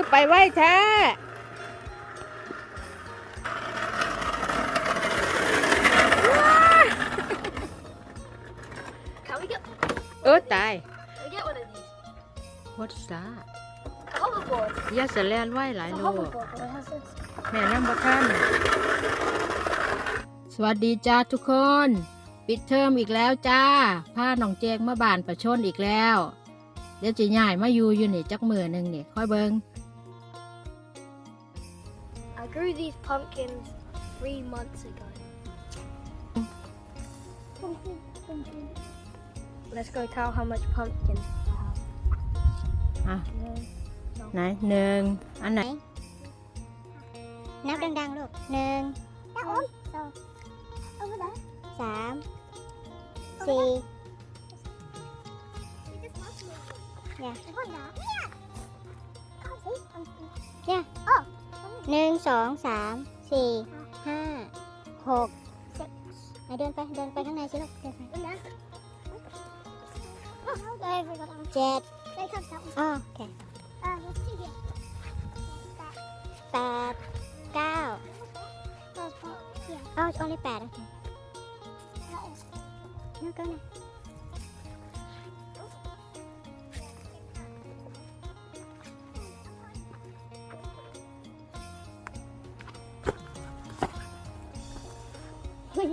คือไปไหวแท้ Can we get เออตาย can we get one of these? What's that A hoverboard. ยาสแลนไหวหลาย A โล hoverboard that has this. แม่น้ำบะท่านสวัสดีจ้าทุกคน ปิดเทอมอีกแล้วจ้าพาน้องเจกมาบ้านประชนอีกแล้ว เดี๋ยวจะย้ายมาอยู่อยู่นี่จักมือหนึ่งนี่ค่อยเบิง I grew these pumpkins three months ago. Let's go tell how much pumpkins I have. อ่ะ No. ไหนหนึ่งอันไหน นับดังๆลูกหนึ่งสองสามสี่เนี่ยเนี่ย หนึ่งสองสามสี่ห้าหกไหนเดินไปเดินไปข้างในสิลูกเดินไปเจ็ดอ๋อโอเคแปดเก้า Oh, it's only bad. Okay. No, go now. yeah, do that. อ๋อก็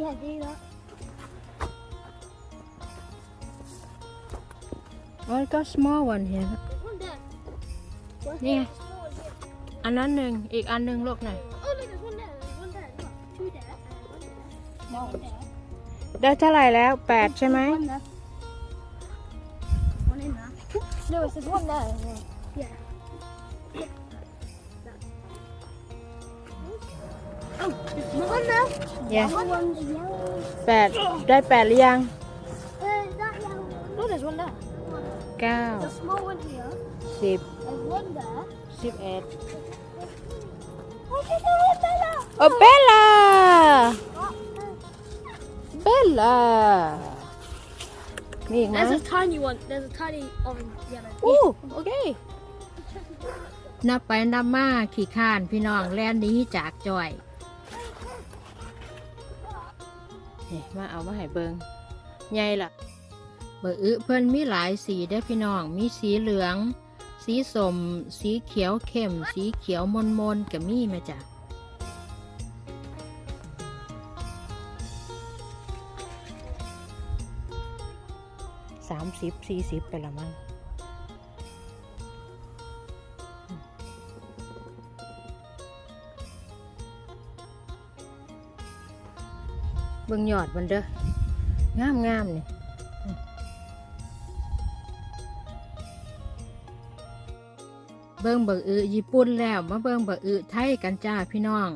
วัสดีแล้วอ๋อก็ small one here นี่ไงอันนั้นหนึ่งอีกอันหนึ่งลูกไหน ได้เท่าไหร่แล้วแปดใช่ไหม No, it's just one ปดได้แปดหรือยัง Uh, that yellow. No, there's one there. เก้า There's a small one here. สิบ There's one there. สิบเอ็ด Oh, there's one there. โอเบลล่า เบลล่า มีอีกไหม There's a tiny one. There's a tiny orange yellow. อู้โอเค นับไปนับมาขี่ข้านพี่น้องแล่นหนี้จากจอย นี่มาเอามาให้เบิงใหญ่ละเบอร์อึเพิ่นมีหลายสีได้พี่น้อง มีสีเหลือง สีสมสีเขียวเข้ม สีเขียวมนมนๆกับมีมาจ้ะสามสิบสี่สิบไปละมั้ง เบิ่งยอดมันเด้องามงามนี่เบิ่งบักอึญี่ปุ่นแล้วมาเบิ่งบักอึไทยกันจ้าพี่น้อง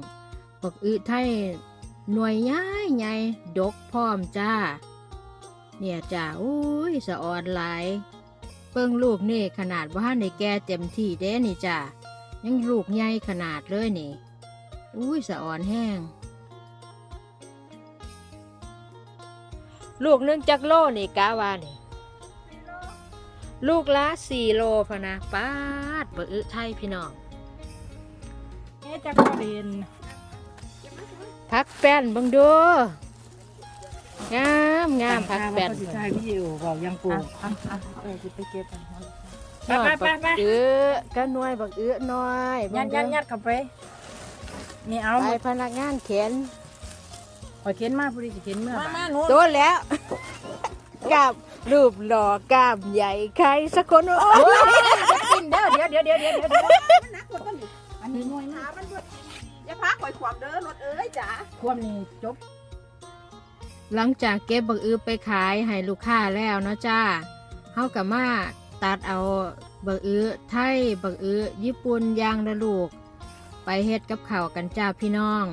บักอึไทยหน่วยใหญ่ใหญ่ดกพร้อมจ้า เนี่ยจ้าอุ้ยสะออนหลายเบิ่งลูกนี่ขนาดว่าในแกเต็มที่เด้นี่จ้ายังลูกใหญ่ขนาดเลยนี่ อุ้ยสะออนแห้ง ลูกหนึงจักโลนี่กะว่านี่ลูกละสี่โลพะนะป้าดเบอึไทยพี่น้องเอ๊ะจะกระเด็นพักแป้นเบังดูงามงามพักแป้นเขาสิถ่ายวิดีโอบอกยังปูเออจะไปเก็บกันยอดไปไปบักไปเอื้อก็หน่วยบักเอื้อน้อยยัดยัดยัดเข้าไปนี่เอาไปพนักงานเขียน ขอยเข็นมาพอดีจะเข็นเมื่อมามาหนูตัวแล้วกับรูปหล่อกล้ามใหญ่ใครสักคนโอ้ยกินเด้อเดี๋ยวเดี๋ยวเดี๋ยวเดี๋ยวเดี๋ยวอันนี้หน่วยนะอย่าพักข่อยความเด้อรถเอ้ยจ๋าความนี่จบ หลังจากเก็บบักอื้อไปขายให้ลูกค้าแล้วเนาะจ้าเฮากับมาตัดเอาบักอื้อไทยบักอื้อญี่ปุ่นอย่างละลูก ไปเฮ็ดกับข้าวกันจ้าพี่น้อง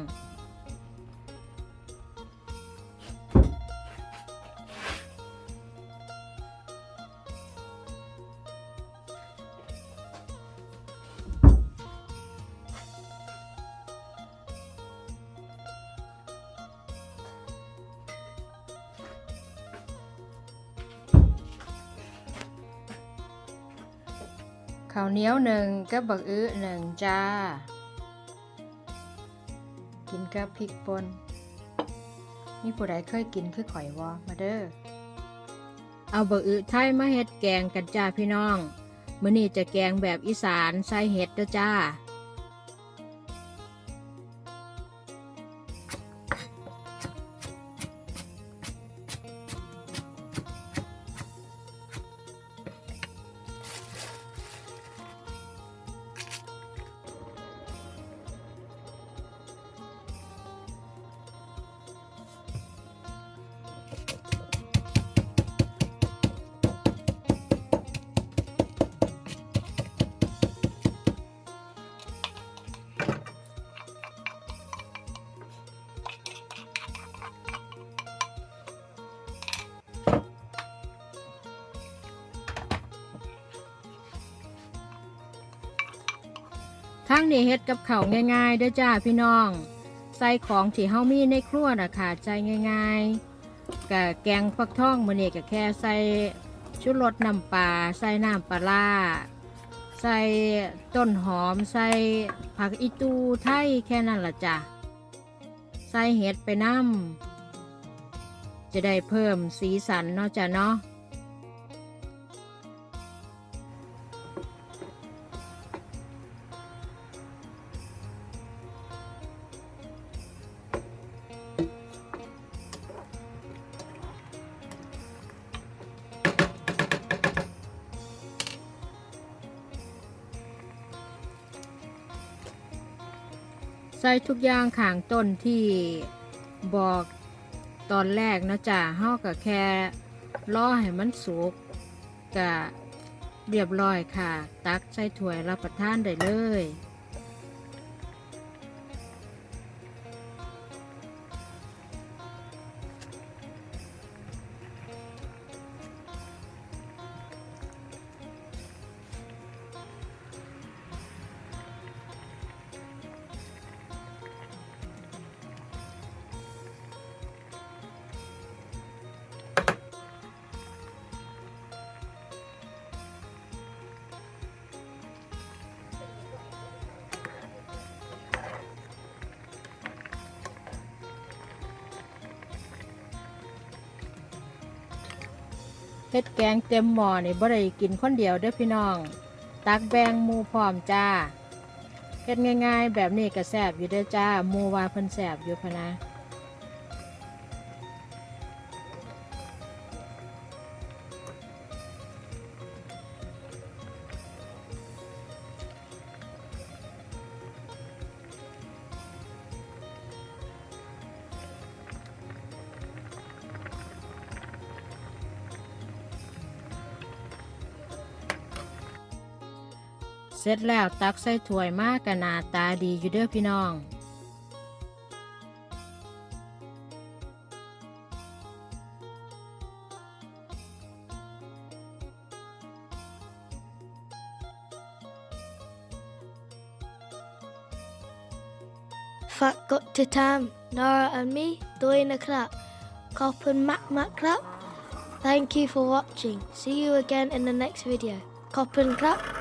ข้าวเหนียวหนึ่งกับบักอื้อหนึ่งจ้า กินกับพริกป่นมีผู้ใดเคยกินคือข่อยวอมาเด้อเอาบักอื้อไทยมาเฮ็ดแกงกันจ้าพี่น้องมื้อนี้จะแกงแบบอีสานใส่เห็ดเด้อจ้า ทั้งนี้เฮ็ดกับข้าวง่ายๆเด้อจ้าพี่น้อง ใส่ของที่เฮามีในครัวน่ะค่ะใจง่ายๆกะแกงฟักทองมื้อนี้ก็แค่ใส่ชุดรสน้ำปลาใส่น้ำปลาร้าใส่ต้นหอม ใส่ผักอีตูไทยแค่นั้นล่ะจ้ะ ใส่เห็ดไปน้ำจะได้เพิ่มสีสันเนาะจ้ะเนาะ ส่ทุกอย่างขางต้นที่บอกตอนแรกนะจ๊ะห่อก็แค่รอให้มันสุกกะเรียบร้อยค่ะ ตักใส่ถ้วยรับประทานได้เลย เฮ็ดแกงเต็มหม้อนี่บ่ได้กินคนเดียวเด้อพี่น้อง ตักแบ่งหมู่พร้อมจ้าเฮ็ดง่าย ๆ แบบนี้ก็แซ่บอยู่เด้อจ้าหมู่ว่าเพิ่นแซ่บอยู่พะนะ เสร็จแล้วตักใส่ถ้วยมากกะนาตาดีอยู่เด้อพี่น้อง ฝากกดติดตาม Nora and me ด้วยนะครับ ขอบคุณมากมากครับ Thank you for watching. See you again in the next video. ขอบคุณครับ